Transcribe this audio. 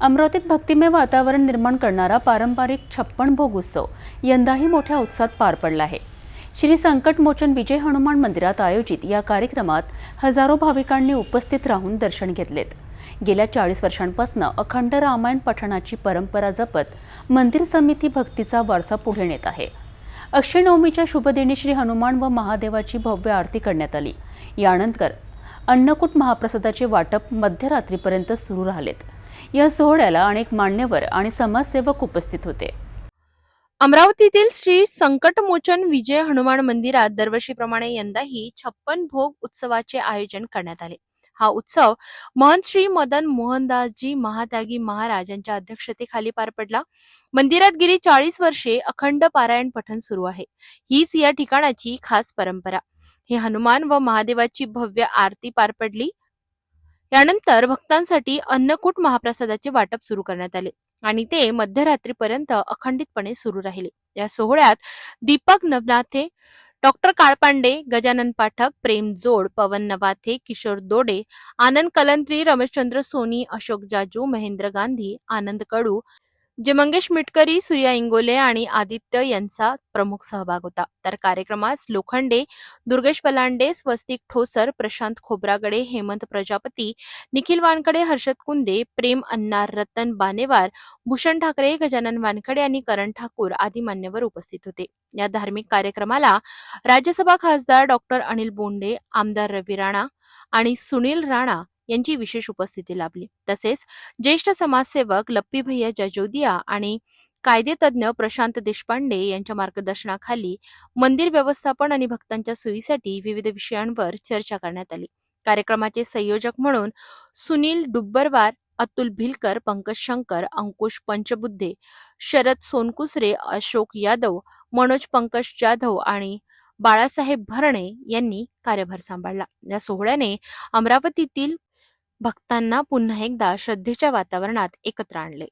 अमरावतीत भक्तिमय वातावरण निर्माण करणारा पारंपरिक छप्पन भोग उत्सव यंदाही मोठ्या उत्साहात पार पडला आहे. श्री संकटमोचन विजय हनुमान मंदिरात आयोजित या कार्यक्रमात हजारो भाविकांनी उपस्थित राहून दर्शन घेतलेत. गेल्या चाळीस वर्षांपासून अखंड रामायण पठणाची परंपरा जपत मंदिर समिती भक्तीचा वारसा पुढे नेत आहे. अक्षय नवमीच्या शुभदिनी श्री हनुमान व महादेवाची भव्य आरती करण्यात आली. यानंतर अन्नकूट महाप्रसादाचे वाटप मध्यरात्रीपर्यंत सुरू राहिलेत. या सोहळ्याला अनेक मान्यवर आणि समाजसेवक उपस्थित होते. अमरावतीतील श्री संकटमोचन विजय हनुमान मंदिरात दरवर्षीप्रमाणे यंदाही छप्पन भोग उत्सवाचे आयोजन करण्यात आले. हा उत्सव महंत श्री मदन मोहनदासजी महात्यागी महाराज यांच्या अध्यक्षतेखाली पार पडला. मंदिरात गेली चाळीस वर्षे अखंड पारायण पठण सुरू आहे. हीच या ठिकाणाची खास परंपरा. हे हनुमान व महादेवाची भव्य आरती पार पडली. यानंतर भक्तांसाठी अन्नकूट महाप्रसादाचे वाटप सुरू करण्यात आले आणि ते मध्यरात्रीपर्यंत अखंडितपणे सुरू राहिले. या सोहळ्यात दीपक नवनाथे डॉक्टर काळपांडे गजानन पाठक प्रेम जोड पवन नवाथे किशोर दोडे आनंद कलंत्री रमेशचंद्र सोनी अशोक जाजू महेंद्र गांधी आनंद कडू जे मंगेश मिटकरी सूर्या इंगोले आणि आदित्य यांचा प्रमुख सहभाग होता. तर कार्यक्रमास लोखंडे दुर्गेश वलांडे स्वस्तिक ठोसर प्रशांत खोब्रागडे हेमंत प्रजापती निखिल वानकडे हर्षद कुंदे प्रेम अन्नार रतन बानेवार भूषण ठाकरे गजानन वानखडे आणि करण ठाकूर आदी मान्यवर उपस्थित होते. या धार्मिक कार्यक्रमाला राज्यसभा खासदार डॉक्टर अनिल बोंडे आमदार रवी राणा आणि सुनील राणा यांची विशेष उपस्थिती लाभली. तसेच ज्येष्ठ समाजसेवक लप्पी भैया जजोदिया आणि कायदेतज्ञ प्रशांत देशपांडे यांच्या मार्गदर्शनाखाली मंदिर व्यवस्थापन आणि भक्तांच्या सोयीसाठी विविध विषयांवर चर्चा करण्यात आली. कार्यक्रमाचे संयोजक म्हणून सुनील डुब्बरवार अतुल भिलकर पंकज शंकर अंकुश पंचबुद्धे शरद सोनकुसरे अशोक यादव मनोज पंकज जाधव आणि बाळासाहेब भरणे यांनी कार्यभार सांभाळला. या सोहळ्याने अमरावतीतील भक्तांना पुन्हा एकदा श्रद्धेच्या वातावरणात एकत्र आणले.